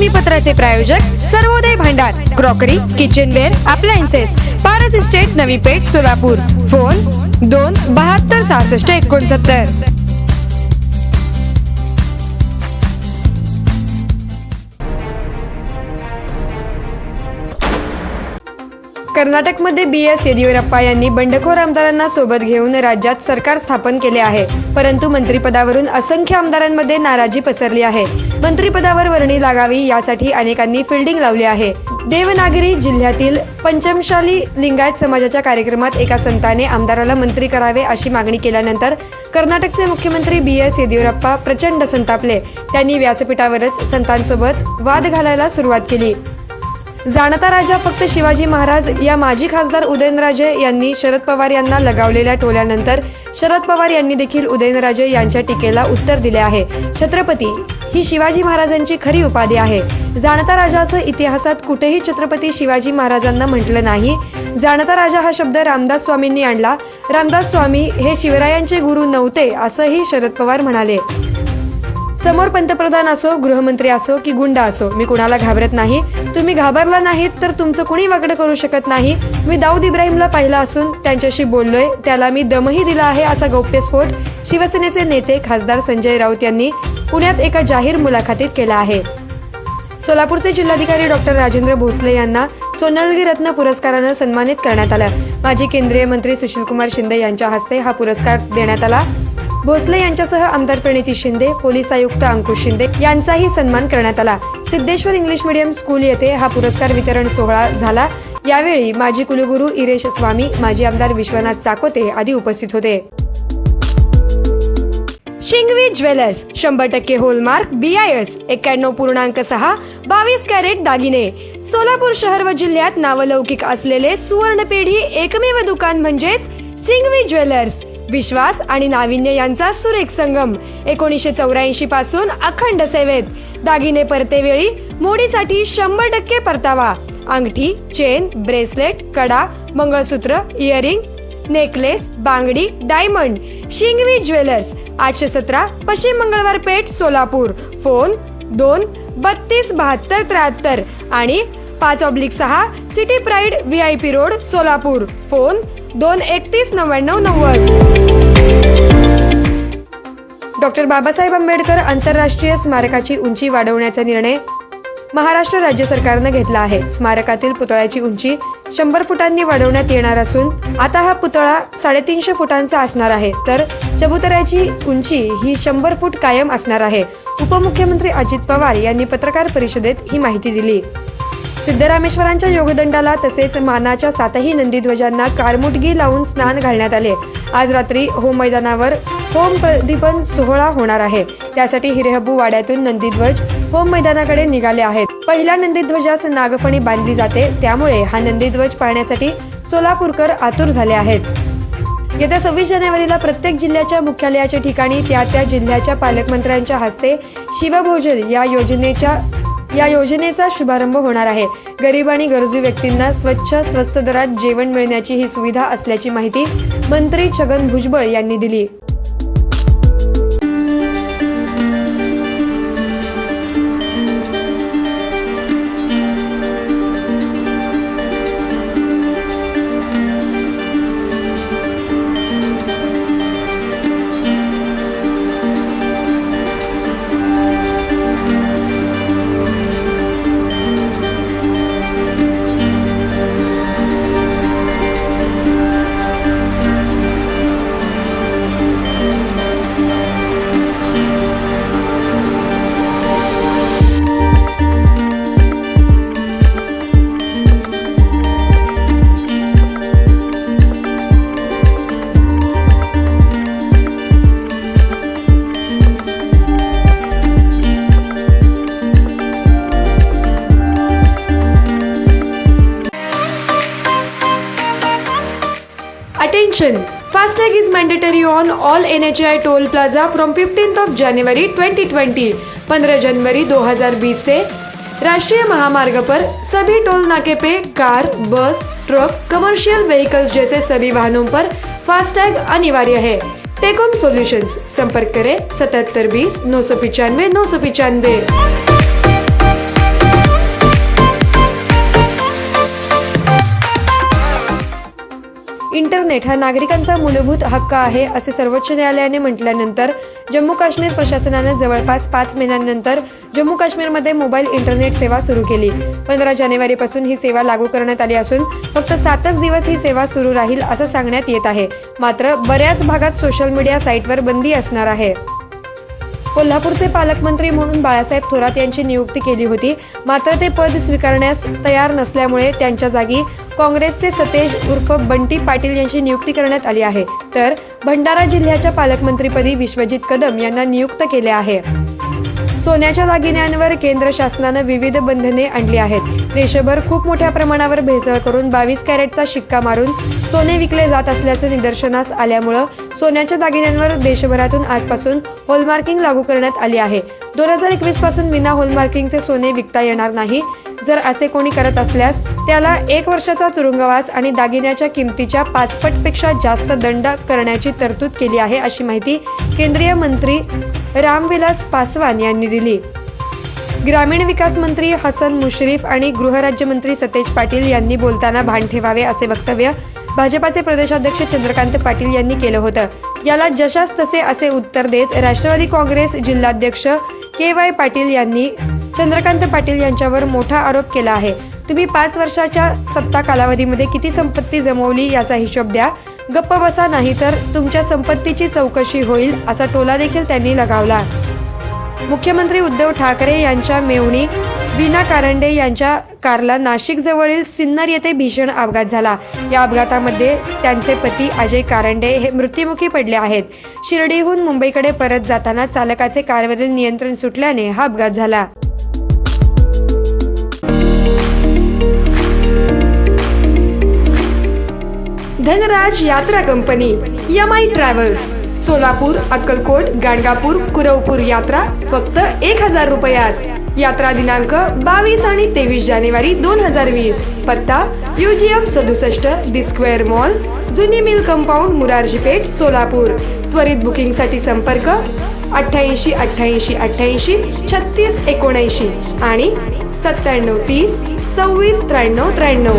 बातमीपत्राचे प्रायोजक Sarvodaya Bhandar crockery kitchenware appliances Paras estate Navi Peth Solapur. Phone दोन बहात्तर सहासष्ट एकोणसत्तर. कर्नाटकमध्ये बी एस येदियुरप्पा यांनी बंडखोर आमदारांना सोबत घेऊन राज्यात सरकार स्थापन केले आहे. परंतु मंत्रिपदावरून असंख्य आमदारांमध्ये नाराजी पसरली आहे. मंत्रिपदावर वर्णी लागावी यासाठी अनेकांनी फिल्डिंग लावली आहे. देवनागरी जिल्ह्यातील पंचमशाली लिंगायत समाजाच्या कार्यक्रमात एका संताने आमदाराला मंत्री करावे अशी मागणी केल्यानंतर कर्नाटकचे मुख्यमंत्री बी एस येदियुरप्पा प्रचंड संतापले. त्यांनी व्यासपीठावरच संतांसोबत वाद घालायला सुरुवात केली. जाणता राजा फक्त शिवाजी महाराज या माजी खासदार उदयनराजे यांनी शरद पवार यांना लगावलेल्या टोल्यानंतर शरद पवार यांनी देखील उदयनराजे यांच्या टीकेला उत्तर दिले आहे. छत्रपती ही शिवाजी महाराजांची खरी उपाधी आहे. जाणता राजा असं इतिहासात कुठेही छत्रपती शिवाजी महाराजांना म्हटलं नाही. जाणता राजा हा शब्द रामदास स्वामींनी आणला. रामदास स्वामी हे शिवरायांचे गुरु नव्हते असंही शरद पवार म्हणाले. समोर पंतप्रधान असो गृहमंत्री असो की गुंडा असो मी कुणाला घाबरत नाही. तुम्ही घाबरला नाहीत तर तुमचं कुणी वाकडं करू शकत नाही. मी दाऊद इब्राहिमला पाहिलं असून त्यांच्याशी बोललोय त्याला मी दमही दिला आहे असा गौप्यस्फोट शिवसेनेचे नेते खासदार संजय राऊत यांनी पुण्यात एका जाहीर मुलाखतीत केला आहे. सोलापूरचे जिल्हाधिकारी डॉक्टर राजेंद्र भोसले यांना सोनलगी रत्न पुरस्कारानं सन्मानित करण्यात आलं. माजी केंद्रीय मंत्री सुशीलकुमार शिंदे यांच्या हस्ते हा पुरस्कार देण्यात आला. भोसले यांच्यासह आमदार प्रणिती शिंदे पोलीस आयुक्त अंकुश शिंदे यांचाही सन्मान करण्यात आला. सिद्धेश्वर इंग्लिश मीडियम स्कूल येथे हा पुरस्कार वितरण सोहळा झाला. यावेळी माजी कुलगुरू इरेश स्वामी माजी आमदार विश्वनाथ चाकोते आदी उपस्थित होते. शिंगवी ज्वेलर्स शंभर टक्के होलमार्क बी आय एस एक्क्याण्णव पूर्णांक सहा बावीस कॅरेट दागिने. सोलापूर शहर व जिल्ह्यात नावलौकिक असलेले सुवर्ण पेढी एकमेव दुकान म्हणजेच सिंगवी ज्वेलर्स. विश्वास आणि नाविन्य यांचा सुरेख संगम. एकोणीसशे चौऱ्याऐंशी पासून अखंड सेवेत. दागिने परतेवेळी मोडीसाठी शंभर टक्के परतावा. अंगठी चेन ब्रेसलेट कडा मंगळसूत्र इयरिंग नेकलेस बांगडी डायमंड शिंगवी ज्वेलर्स आठशे सतरा पश्चिम मंगळवार पेठ सोलापूर. फोन दोन बत्तीस बहात्तर त्र्याहत्तर आणि पाच ऑब्लिक सहा city pride V I P road Solapur. Phone दोन एकतीस नव्याण्णव नव्वद. डॉक्टर बाबासाहेब आंबेडकर आंतरराष्ट्रीय स्मारकाची उंची वाढवण्याचा निर्णय महाराष्ट्र राज्य सरकारनं घेतला आहे. स्मारकातील पुतळ्याची उंची शंभर फुटांनी वाढवण्यात येणार असून आता हा पुतळा साडेतीनशे फुटांचा असणार आहे. तर चबुतऱ्याची उंची ही शंभर फूट कायम असणार आहे. उपमुख्यमंत्री अजित पवार यांनी पत्रकार परिषदेत ही माहिती दिली. सिद्धरामेश्वरांच्या योगदंडाला तसेच मानाच्या सातही नंदीध्वजांना कारमुटगी लावून स्नान घालण्यात आले. आज रात्री होम मैदानावर होम प्रदीपन सोहळा होणार आहे. त्यासाठी हिरेहबू वाड्यातून नंदीध्वज होम मैदानाकडे निघाले आहेत. पहिल्या नंदीध्वजास नागफणी बांधली जाते. त्यामुळे हा नंदीध्वज पाहण्यासाठी सोलापूरकर आतुर झाले आहेत. येत्या सव्वीस जानेवारीला प्रत्येक जिल्ह्याच्या मुख्यालयाच्या ठिकाणी त्या त्या जिल्ह्याच्या पालकमंत्र्यांच्या हस्ते शिवभोजन या योजनेच्या या योजनेचा शुभारंभ होणार आहे. गरीब आणि गरजू व्यक्तींना स्वच्छ स्वस्त दरात जेवण मिळण्याची ही सुविधा असल्याची माहिती मंत्री छगन भुजबळ यांनी दिली. Attention! FASTag is mandatory on all NHI toll plaza from 15th of January 2020 15 जनवरी 2020 से राष्ट्रीय महामार्ग पर सभी टोल नाके पे car bus truck commercial vehicles जैसे सभी वाहनों पर फास्टैग अनिवार्य है टेकॉम सॉल्यूशंस संपर्क करें सतहत्तर बीस नौ सौ पिचानवे नौ सौ पिचानवे इंटरनेट हा नागरिकांचा मूलभूत हक्क आहे असे सर्वोच्च न्यायालयाने म्हटल्यानंतर जम्मू काश्मीर प्रशासनानं जवळपास पाच महिन्यांनंतर जम्मू काश्मीरमध्ये मोबाईल इंटरनेट सेवा सुरू केली. पंधरा जानेवारीपासून ही सेवा लागू करण्यात आली असून फक्त सातच दिवस ही सेवा सुरू राहील असं सांगण्यात येत आहे. मात्र बऱ्याच भागात सोशल मीडिया साईटवर बंदी असणार आहे. कोल्हापूरचे पालकमंत्री म्हणून बाळासाहेब थोरात यांची नियुक्ती केली होती. मात्र ते पद स्वीकारण्यास तयार नसल्यामुळे त्यांच्या जागी काँग्रेसचे सतेज उर्फ बंटी पाटील यांची नियुक्ती करण्यात आली आहे. तर भंडारा जिल्ह्याच्या पालकमंत्रीपदी विश्वजित कदम यांना नियुक्त केले आहे. सोन्याच्या दागिन्यांवर केंद्र शासनानं विविध बंधने आणली आहेत. देशभर खूप मोठ्या प्रमाणावर भेसळ करून बावीस कॅरेटचा शिक्का मारून सोने विकले जात असल्याचं निदर्शनास आल्यामुळं सोन्याच्या दागिन्यांवर देशभरातून आजपासून होलमार्किंग लागू करण्यात आली आहे. दोन हजार एकवीसपासून विना होलमार्किंगचे सोने विकता येणार नाही. जर असे कोणी करत असल्यास त्याला एक वर्षाचा तुरुंगवास आणि दागिन्याच्या किमतीच्या पाचपटपेक्षा जास्त दंड करण्याची तरतूद केली आहे अशी माहिती केंद्रीय मंत्री रामविलास पासवान यांनी दिली. ग्रामीण विकास मंत्री हसन मुश्रीफ आणि गृहराज्यमंत्री सतेज पाटील यांनी बोलताना भान ठेवावे असे वक्तव्य भाजपाचे प्रदेशाध्यक्ष चंद्रकांत पाटील यांनी केलं होतं. याला जशास तसे असे उत्तर देत राष्ट्रवादी काँग्रेस जिल्हाध्यक्ष के वाय पाटील यांनी चंद्रकांत पाटील यांच्यावर मोठा आरोप केला आहे. तुम्ही पाच वर्षाच्या सत्ता कालावधीमध्ये किती संपत्ती जमवली याचा हिशोब द्या. गप्प बसा नाही तर तुमच्या संपत्तीची चौकशी होईल असा टोला देखील त्यांनी लगावला. मुख्यमंत्री उद्धव ठाकरे यांच्या मेवणी बीना कारंडे यांच्या कारला नाशिकजवळील सिन्नर येथे भीषण अपघात झाला. या अपघातामध्ये त्यांचे पती अजय कारंडे हे मृत्युमुखी पडले आहेत. शिर्डीहून मुंबईकडे परत जाताना चालकाचे कारवरील नियंत्रण सुटल्याने हा अपघात झाला. धनराज यात्रा कंपनी यमाई ट्रॅव्हल्स सोलापूर अक्कलकोट गाणगापूर कुरवपूर यात्रा फक्त एक हजार रुपयात. यात्रा दिनांक बावीस आणि तेवीस जानेवारी दोन हजार वीस. पत्ता युजीएम सदुसष्ट दी स्क्वेअर मॉल जुनी मिल कंपाऊंड मुरारजी पेठ सोलापूर. त्वरित बुकिंगसाठी संपर्क अठ्ठ्याऐंशी अठ्ठ्याऐंशी अठ्ठ्याऐंशी छत्तीस एकोणऐंशी आणि सत्त्याण्णव तीस सव्वीस त्र्याण्णव त्र्याण्णव.